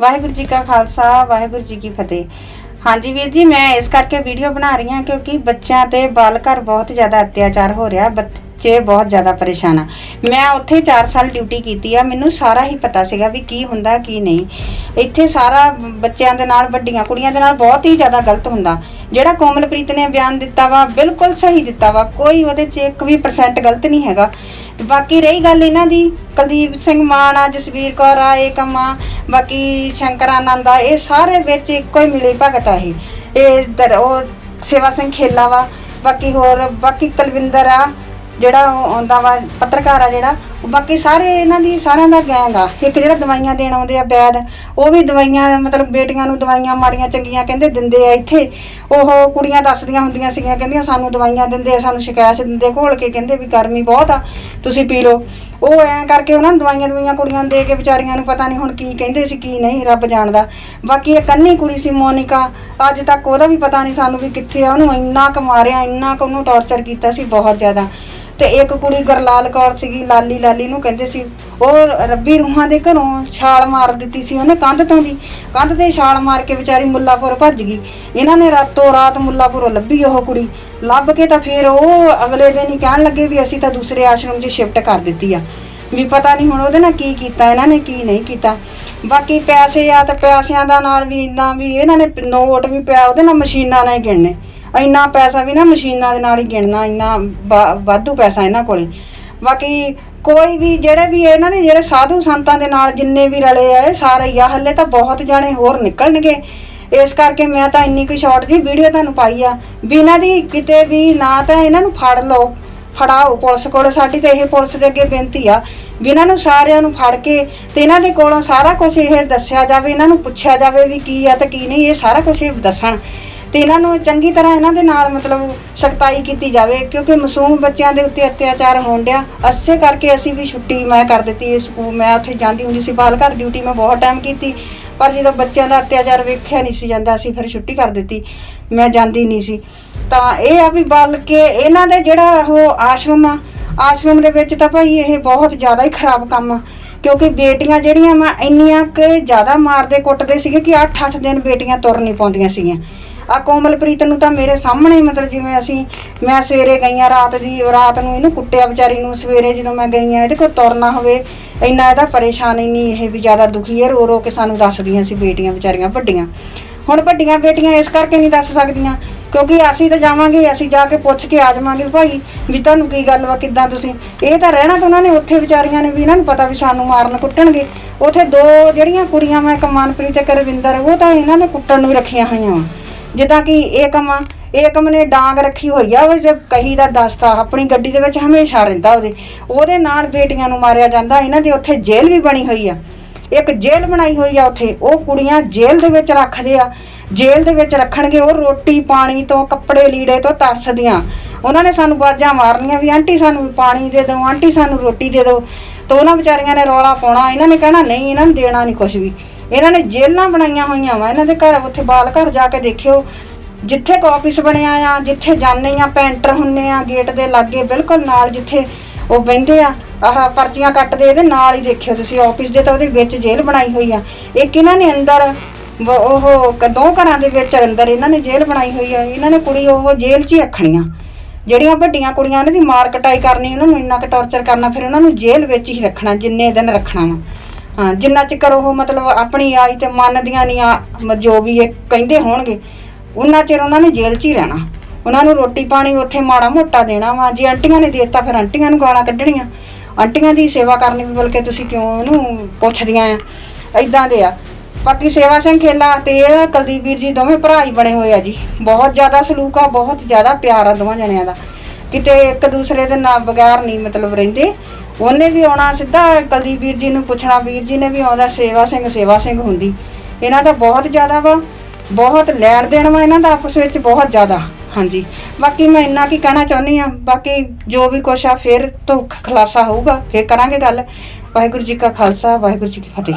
ਵਾਹਿਗੁਰੂ ਜੀ ਕਾ ਖਾਲਸਾ, ਵਾਹਿਗੁਰੂ ਜੀ ਕੀ ਫਤਿਹ। ਹਾਂਜੀ ਵੀਰ ਜੀ, ਮੈਂ ਇਸ ਕਰਕੇ ਵੀਡੀਓ ਬਣਾ ਰਹੀ ਹਾਂ ਕਿਉਂਕਿ ਬੱਚਿਆਂ ਤੇ ਬਾਲ ਘਰ ਬਹੁਤ ਜ਼ਿਆਦਾ ਅਤਿਆਚਾਰ ਹੋ ਰਿਹਾ, ਬੱਚੇ ਬਹੁਤ ਜ਼ਿਆਦਾ ਪਰੇਸ਼ਾਨ ਆ। ਮੈਂ ਉੱਥੇ 4 ਸਾਲ ਡਿਊਟੀ ਕੀਤੀ ਆ, ਮੈਨੂੰ ਸਾਰਾ ਹੀ ਪਤਾ ਸੀਗਾ ਵੀ ਕੀ ਹੁੰਦਾ, ਕੀ ਨਹੀਂ। ਇੱਥੇ ਸਾਰਾ ਬੱਚਿਆਂ ਦੇ ਨਾਲ, ਵੱਡੀਆਂ ਕੁੜੀਆਂ ਦੇ ਨਾਲ ਬਹੁਤ ਹੀ ਜ਼ਿਆਦਾ ਗਲਤ ਹੁੰਦਾ। ਜਿਹੜਾ ਕੋਮਲਪ੍ਰੀਤ ਨੇ ਬਿਆਨ ਦਿੱਤਾ ਵਾ, ਬਿਲਕੁਲ ਸਹੀ ਦਿੱਤਾ ਵਾ, ਕੋਈ ਉਹਦੇ 'ਚ ਇੱਕ ਵੀ ਪਰਸੈਂਟ ਗਲਤ ਨਹੀਂ ਹੈਗਾ। ਬਾਕੀ ਰਹੀ ਗੱਲ ਇਹਨਾਂ ਦੀ, ਕੁਲਦੀਪ ਸਿੰਘ ਮਾਨ ਆ, ਜਸਵੀਰ ਕੌਰ ਆ ਏਕਮ ਆ ਬਾਕੀ ਸ਼ੰਕਰ ਆਨੰਦ ਆ, ਇਹ ਸਾਰੇ ਵਿੱਚ ਇੱਕੋ ਹੀ ਮਿਲੇ ਭਗਤ ਆ ਇਹ। ਇਹ ਦਰ- ਉਹ ਸੇਵਾ ਸਿੰਘ ਖੇਲਾ ਵਾ, ਬਾਕੀ ਹੋਰ, ਬਾਕੀ ਕੁਲਵਿੰਦਰ ਆ, ਜਿਹੜਾ ਉਹ ਆਉਂਦਾ ਵਾ, ਪੱਤਰਕਾਰ ਆ ਜਿਹੜਾ ਬਾਕੀ ਸਾਰੇ ਇਹਨਾਂ ਦੀ, ਸਾਰਿਆਂ ਦਾ ਗੈਂਗ ਆ। ਇੱਕ ਜਿਹੜਾ ਦਵਾਈਆਂ ਦੇਣ ਆਉਂਦੇ ਆ ਬੈਦ ਉਹ ਵੀ ਦਵਾਈਆਂ, ਮਤਲਬ ਬੇਟੀਆਂ ਨੂੰ ਦਵਾਈਆਂ ਮਾੜੀਆਂ ਚੰਗੀਆਂ ਕਹਿੰਦੇ ਦਿੰਦੇ ਆ ਇੱਥੇ। ਉਹ ਕੁੜੀਆਂ ਦੱਸਦੀਆਂ ਹੁੰਦੀਆਂ ਸੀਗੀਆਂ, ਕਹਿੰਦੀਆਂ ਸਾਨੂੰ ਦਵਾਈਆਂ ਦਿੰਦੇ ਆ, ਸਾਨੂੰ ਸ਼ਿਕਾਇਤ ਦਿੰਦੇ ਘੋਲ ਕੇ ਕਹਿੰਦੇ ਵੀ ਗਰਮੀ ਬਹੁਤ ਆ, ਤੁਸੀਂ ਪੀ ਲਓ। ਉਹ ਐਂ ਕਰਕੇ ਉਹਨਾਂ ਨੂੰ ਦਵਾਈਆਂ ਦਵਾਈਆਂ ਕੁੜੀਆਂ ਨੂੰ ਦੇ ਕੇ ਵਿਚਾਰੀਆਂ ਨੂੰ ਪਤਾ ਨਹੀਂ ਹੁਣ ਕੀ ਕਹਿੰਦੇ ਸੀ, ਕੀ ਨਹੀਂ, ਰੱਬ ਜਾਣਦਾ। ਬਾਕੀ ਇਹ ਕੰਨੀ ਕੁੜੀ ਸੀ, ਮੋਨਿਕਾ, ਅੱਜ ਤੱਕ ਉਹਦਾ ਵੀ ਪਤਾ ਨਹੀਂ ਸਾਨੂੰ ਵੀ ਕਿੱਥੇ ਆ। ਉਹਨੂੰ ਇੰਨਾ ਕੁ ਮਾਰਿਆ, ਇੰਨਾ ਕੁ ਉਹਨੂੰ ਟੌਰਚਰ ਕੀਤਾ ਸੀ ਬਹੁਤ ਜ਼ਿਆਦਾ। ਤੇ ਇੱਕ ਕੁੜੀ ਗਰਲਾਲ ਕੌਰ ਸੀਗੀ, ਲਾਲੀ ਲਾਲੀ ਨੂੰ ਕਹਿੰਦੇ ਸੀ। ਉਹ ਰੱਬੀ ਰੂਹਾਂ ਦੇ ਘਰੋਂ ਛਾਲ ਮਾਰ ਦਿੱਤੀ ਸੀ ਉਹਨੇ ਕੰਧ ਤੋਂ ਦੀ। ਕੰਧ ਤੇ ਛਾਲ ਮਾਰ ਕੇ ਵਿਚਾਰੀ ਮੁੱਲਾਪੁਰ ਭੱਜ ਗਈ। ਇਹਨਾਂ ਨੇ ਰਾਤੋਂ ਰਾਤ ਮੁੱਲਾਪੁਰੋਂ ਲੱਭੀ ਉਹ ਕੁੜੀ। ਲੱਭ ਕੇ ਤਾਂ ਫਿਰ ਉਹ ਅਗਲੇ ਦਿਨ ਹੀ ਕਹਿਣ ਲੱਗੇ ਵੀ ਅਸੀਂ ਤਾਂ ਦੂਸਰੇ ਆਸ਼ਰਮ 'ਚ ਸ਼ਿਫਟ ਕਰ ਦਿੱਤੀ ਆ। ਵੀ ਪਤਾ ਨਹੀਂ ਹੁਣ ਉਹਦੇ ਨਾਲ ਕੀ ਕੀਤਾ, ਇਹਨਾਂ ਨੇ ਕੀ ਨਹੀਂ ਕੀਤਾ। ਬਾਕੀ ਪੈਸੇ ਆ ਤਾਂ ਪੈਸਿਆਂ ਦਾ ਨਾਲ ਵੀ ਇੰਨਾ ਵੀ ਇਹਨਾਂ ਨੇ ਨੋਟ ਵੀ ਪਿਆ, ਉਹਦੇ ਨਾਲ ਮਸ਼ੀਨਾਂ ਨਾਲ ਹੀ ਗਿਣਨੇ। ਇੰਨਾ ਪੈਸਾ ਵੀ ਨਾ ਮਸ਼ੀਨਾਂ ਦੇ ਨਾਲ ਹੀ ਗਿਣਨਾ, ਇੰਨਾ ਵਾ- ਵਾਧੂ ਪੈਸਾ ਇਹਨਾਂ ਕੋਲੇ। ਬਾਕੀ ਕੋਈ ਵੀ ਜਿਹੜੇ ਵੀ ਇਹਨਾਂ ਨੇ ਜਿਹੜੇ ਸਾਧੂ ਸੰਤਾਂ ਦੇ ਨਾਲ ਜਿੰਨੇ ਵੀ ਰਲੇ ਆ, ਇਹ ਸਾਰੇ ਹੀ ਆ, ਹੱਲੇ ਤਾਂ ਬਹੁਤ ਜਾਣੇ ਹੋਰ ਨਿਕਲਣਗੇ। ਇਸ ਕਰਕੇ ਮੈਂ ਤਾਂ ਇੰਨੀ ਕੁ ਸ਼ਾਰਟ ਜੀ ਵੀਡੀਓ ਤੁਹਾਨੂੰ ਪਾਈ ਆ। ਵੀ ਇਹਨਾਂ ਦੀ ਕਿਤੇ ਵੀ ਨਾ ਤਾਂ ਇਹਨਾਂ ਨੂੰ ਫੜ ਲਓ, ਫੜਾਓ। ਪੁਲਿਸ ਕੋਲ ਸਾਡੀ ਤੇ ਇਹ ਪੁਲਿਸ ਦੇ ਅੱਗੇ ਬੇਨਤੀ ਆ। ਵੀ ਇਹਨਾਂ ਨੂੰ ਸਾਰਿਆਂ ਨੂੰ ਫੜ ਕੇ ਤੇ ਇਹਨਾਂ ਦੇ ਕੋਲੋਂ ਸਾਰਾ ਕੁਝ ਇਹ ਦੱਸਿਆ ਜਾਵੇ, ਇਹਨਾਂ ਨੂੰ ਪੁੱਛਿਆ ਜਾਵੇ ਵੀ ਕੀ ਆ ਤੇ ਕੀ ਨਹੀਂ, ਇਹ ਸਾਰਾ ਕੁਝ ਇਹ ਦੱਸਣ। ਤੇ ਇਹਨਾਂ ਨੂੰ ਚੰਗੀ ਤਰ੍ਹਾਂ ਇਹਨਾਂ ਦੇ ਨਾਲ ਮਤਲਬ ਸਖਤਾਈ ਕੀਤੀ ਜਾਵੇ, ਕਿਉਂਕਿ ਮਾਸੂਮ ਬੱਚਿਆਂ ਦੇ ਉੱਤੇ ਅਤਿਆਚਾਰ ਹੋਣ ਡਿਆ। ਅਸੇ ਕਰਕੇ ਅਸੀਂ ਵੀ ਛੁੱਟੀ ਮੈਂ ਕਰ ਦਿੱਤੀ ਇਸ ਸਕੂਲ, ਮੈਂ ਉੱਥੇ ਜਾਂਦੀ ਹੁੰਦੀ ਸੀ, ਬਾਲ ਘਰ ਡਿਊਟੀ ਮੈਂ ਬਹੁਤ ਟਾਈਮ ਕੀਤੀ। ਪਰ ਜਦੋਂ ਬੱਚਿਆਂ ਦਾ ਅਤਿਆਚਾਰ ਵੇਖਿਆ ਨਹੀਂ ਸੀ ਜਾਂਦਾ, ਅਸੀਂ ਫਿਰ ਛੁੱਟੀ ਕਰ ਦਿੱਤੀ। ਮੈਂ ਜਾਂਦੀ ਨਹੀਂ ਸੀ। ਤਾਂ ਇਹ ਆ ਵੀ ਬਲਕਿ ਇਹਨਾਂ ਦੇ ਜਿਹੜਾ ਉਹ ਆਸ਼ਰਮ ਆ, ਆਸ਼ਰਮ ਦੇ ਵਿੱਚ ਤਾਂ ਭਾਈ ਇਹ ਬਹੁਤ ਜ਼ਿਆਦਾ ਹੀ ਖਰਾਬ ਕੰਮ ਆ। ਕਿਉਂਕਿ ਬੇਟੀਆਂ ਜਿਹੜੀਆਂ ਵਾ, ਇੰਨੀਆਂ ਕਿ ਜ਼ਿਆਦਾ ਮਾਰਦੇ ਕੁੱਟਦੇ ਸੀਗੇ ਕਿ 8-8 ਦਿਨ ਬੇਟੀਆਂ ਤੁਰ ਨਹੀਂ ਪਾਉਂਦੀਆਂ ਸੀਗੀਆਂ। ਆ ਕੋਮਲਪ੍ਰੀਤ ਨੂੰ ਤਾਂ ਮੇਰੇ ਸਾਹਮਣੇ ਮਤਲਬ ਜਿਵੇਂ ਅਸੀਂ, ਮੈਂ ਸਵੇਰੇ ਗਈਆਂ ਰਾਤ ਦੀ, ਰਾਤ ਨੂੰ ਇਹਨੂੰ ਕੁੱਟਿਆ ਵਿਚਾਰੀ ਨੂੰ, ਸਵੇਰੇ ਜਦੋਂ ਮੈਂ ਗਈਆਂ ਇਹਦੇ ਕੋਲ ਤੁਰਨਾ ਹੋਵੇ। ਇੰਨਾ ਇਹਦਾ ਪਰੇਸ਼ਾਨੀ ਨਹੀਂ, ਇਹ ਵੀ ਜ਼ਿਆਦਾ ਦੁਖੀ ਹੈ ਰੋ ਰੋ ਕੇ ਸਾਨੂੰ ਦੱਸਦੀਆਂ ਸੀ ਬੇਟੀਆਂ ਵਿਚਾਰੀਆਂ ਵੱਡੀਆਂ। ਹੁਣ ਵੱਡੀਆਂ ਬੇਟੀਆਂ ਇਸ ਕਰਕੇ ਨਹੀਂ ਦੱਸ ਸਕਦੀਆਂ, ਕਿਉਂਕਿ ਅਸੀਂ ਤਾਂ ਜਾਵਾਂਗੇ, ਅਸੀਂ ਜਾ ਕੇ ਪੁੱਛ ਕੇ ਆ ਜਾਵਾਂਗੇ ਭਾਈ, ਵੀ ਤੁਹਾਨੂੰ ਕੀ ਗੱਲ ਵਾ, ਕਿੱਦਾਂ ਤੁਸੀਂ? ਇਹ ਤਾਂ ਰਹਿਣਾ ਤਾਂ ਉਹਨਾਂ ਨੇ, ਉੱਥੇ ਵਿਚਾਰੀਆਂ ਨੇ ਵੀ ਇਹਨਾਂ ਨੂੰ ਪਤਾ ਵੀ ਸਾਨੂੰ ਮਾਰਨ ਕੁੱਟਣਗੇ। ਉੱਥੇ ਦੋ ਜਿਹੜੀਆਂ ਕੁੜੀਆਂ ਵਾ ਇੱਕ ਮਨਪ੍ਰੀਤ ਤੇ ਇੱਕ ਰਵਿੰਦਰ, ਉਹ ਤਾਂ ਇਹਨਾਂ ਨੇ ਕੁੱਟਣ ਨੂੰ ਰੱਖੀਆਂ ਹੋਈਆਂ ਵਾ। ਜਿੱਦਾਂ ਕਿ ਏਕਮ ਆ ਏਕਮ ਨੇ ਡਾਂਗ ਰੱਖੀ ਹੋਈ ਆ, ਉਹ ਜੇ ਕਹੀ ਦਾ ਦਸਤਾ ਆਪਣੀ ਗੱਡੀ ਦੇ ਵਿੱਚ ਹਮੇਸ਼ਾ ਰਹਿੰਦਾ ਉਹਦੇ। ਉਹਦੇ ਨਾਲ ਬੇਟੀਆਂ ਨੂੰ ਮਾਰਿਆ ਜਾਂਦਾ, ਇਹਨਾਂ ਦੀ ਉੱਥੇ ਜੇਲ੍ਹ ਵੀ ਬਣੀ ਹੋਈ ਆ। ਇੱਕ ਜੇਲ੍ਹ ਬਣਾਈ ਹੋਈ ਆ ਉੱਥੇ, ਉਹ ਕੁੜੀਆਂ ਜੇਲ੍ਹ ਦੇ ਵਿੱਚ ਰੱਖਦੇ ਆ। ਜੇਲ੍ਹ ਦੇ ਵਿੱਚ ਰੱਖਣਗੇ, ਉਹ ਰੋਟੀ ਪਾਣੀ ਤੋਂ, ਕੱਪੜੇ ਲੀੜੇ ਤੋਂ ਤਰਸਦੀਆਂ। ਉਹਨਾਂ ਨੇ ਸਾਨੂੰ ਬਾਜਾਂ ਮਾਰਨੀਆਂ ਵੀ, ਆਂਟੀ ਸਾਨੂੰ ਪਾਣੀ ਦੇ ਦਿਓ, ਆਂਟੀ ਸਾਨੂੰ ਰੋਟੀ ਦੇ ਦਿਓ। ਤਾਂ ਉਹਨਾਂ ਵਿਚਾਰੀਆਂ ਨੇ ਰੌਲਾ ਪਾਉਣਾ, ਇਹਨਾਂ ਨੇ ਕਹਿਣਾ, ਨਹੀਂ, ਇਹਨਾਂ ਨੂੰ ਦੇਣਾ ਨਹੀਂ ਕੁਝ ਵੀ। ਇਹਨਾਂ ਨੇ ਜੇਲ੍ਹਾਂ ਬਣਾਈਆਂ ਹੋਈਆਂ ਵਾ, ਇਹਨਾਂ ਦੇ ਘਰ, ਉੱਥੇ ਬਾਲ ਘਰ ਜਾ ਕੇ ਦੇਖਿਓ। ਜਿੱਥੇ ਕ ਆਫਿਸ ਬਣਿਆ ਆ, ਜਿੱਥੇ ਜਾਂਦੇ ਆ ਪੈਂਟਰ ਹੁੰਨੇ ਆ ਗੇਟ ਦੇ ਲਾਗੇ, ਬਿਲਕੁਲ ਨਾਲ ਜਿੱਥੇ ਉਹ ਬਹਿੰਦੇ ਆ, ਆਹ ਪਰਚੀਆਂ ਕੱਟਦੇ, ਇਹਦੇ ਨਾਲ ਹੀ ਦੇਖਿਓ ਤੁਸੀਂ ਆਫਿਸ ਦੇ ਤਾਂ ਉਹਦੇ ਵਿੱਚ ਜੇਲ੍ਹ ਬਣਾਈ ਹੋਈ ਆ। ਇੱਕ ਇਹਨਾਂ ਨੇ ਅੰਦਰ ਉਹ ਦੋ ਘਰਾਂ ਦੇ ਵਿੱਚ ਅੰਦਰ ਇਹਨਾਂ ਨੇ ਜੇਲ੍ਹ ਬਣਾਈ ਹੋਈ ਆ। ਇਹਨਾਂ ਨੇ ਕੁੜੀ ਉਹ ਜੇਲ੍ਹ 'ਚ ਹੀ ਰੱਖਣੀਆਂ। ਜਿਹੜੀਆਂ ਵੱਡੀਆਂ ਕੁੜੀਆਂ ਉਹਨਾਂ ਦੀ ਮਾਰ ਕਟਾਈ ਕਰਨੀ, ਉਹਨਾਂ ਨੂੰ ਇੰਨਾ ਕੁ ਟੌਰਚਰ ਕਰਨਾ, ਫਿਰ ਉਹਨਾਂ ਨੂੰ ਜੇਲ੍ਹ ਵਿੱਚ ਹੀ ਰੱਖਣਾ, ਜਿੰਨੇ ਦਿਨ ਰੱਖਣਾ ਵਾ। ਹਾਂ, ਜਿੰਨਾ ਚਿਕਰ ਉਹ ਮਤਲਬ ਆਪਣੀ ਆਈ ਤੇ ਮੰਨਦੀਆਂ ਨਹੀਂ ਆ, ਮ- ਜੋ ਵੀ ਇਹ ਕਹਿੰਦੇ ਹੋਣਗੇ ਉਹਨਾਂ ਚਿਰ ਉਹਨਾਂ ਨੇ ਜੇਲ੍ਹ 'ਚ ਹੀ ਰਹਿਣਾ। ਉਹਨਾਂ ਨੂੰ ਰੋਟੀ ਪਾਣੀ ਉੱਥੇ ਮਾੜਾ ਮੋਟਾ ਦੇਣਾ ਵਾ। ਜੇ ਆਂਟੀਆਂ ਨੇ ਦੇਤਾ, ਫਿਰ ਆਂਟੀਆਂ ਨੂੰ ਗਾਲਾਂ ਕੱਢਣੀਆਂ। ਆਂਟੀਆਂ ਦੀ ਸੇਵਾ ਕਰਨੀ ਵੀ ਬਲਕਿ ਤੁਸੀਂ ਕਿਉਂ ਉਹਨੂੰ ਪੁੱਛਦੀਆਂ ਆ? ਐਦਾਂ ਦੇ ਆ। ਬਾਕੀ ਸੇਵਾ ਸਿੰਘ ਖੇਲਾ ਤੇ ਇਹ ਕੁਲਦੀਪ ਵੀਰ ਜੀ ਦੋਵੇਂ ਭਰਾ ਹੀ ਬਣੇ ਹੋਏ ਆ ਜੀ। ਬਹੁਤ ਜ਼ਿਆਦਾ ਸਲੂਕ ਆ, ਬਹੁਤ ਜ਼ਿਆਦਾ ਪਿਆਰ ਆ ਦੋਵਾਂ ਜਣਿਆਂ ਦਾ। ਕਿਤੇ ਇੱਕ ਦੂਸਰੇ ਦੇ ਨਾਲ ਬਗੈਰ ਨਹੀਂ ਮਤਲਬ ਰਹਿੰਦੇ। ਉਹਨੇ ਵੀ ਆਉਣਾ, ਸਿੱਧਾ ਕੁਲਦੀਪ ਵੀਰ ਜੀ ਨੂੰ ਪੁੱਛਣਾ, ਵੀਰ ਜੀ ਨੇ ਵੀ ਆਉਂਦਾ, ਸੇਵਾ ਸਿੰਘ ਸੇਵਾ ਸਿੰਘ ਹੁੰਦੀ। ਇਹਨਾਂ ਦਾ ਬਹੁਤ ਜ਼ਿਆਦਾ ਵਾ, ਬਹੁਤ ਲੈਣ ਦੇਣ ਵਾ ਇਹਨਾਂ ਦਾ ਆਪਸ ਵਿੱਚ ਬਹੁਤ ਜ਼ਿਆਦਾ, ਹਾਂਜੀ। ਬਾਕੀ ਮੈਂ ਇੰਨਾ ਕੀ ਕਹਿਣਾ ਚਾਹੁੰਦੀ ਆ ਬਾਕੀ ਜੋ ਵੀ ਕੁਛ ਆ, ਫਿਰ ਤੋਂ ਖੁਲਾਸਾ ਹੋਊਗਾ, ਫਿਰ ਕਰਾਂਗੇ ਗੱਲ। ਵਾਹਿਗੁਰੂ ਜੀ ਕਾ ਖਾਲਸਾ, ਵਾਹਿਗੁਰੂ ਜੀ ਕੀ ਫਤਿਹ।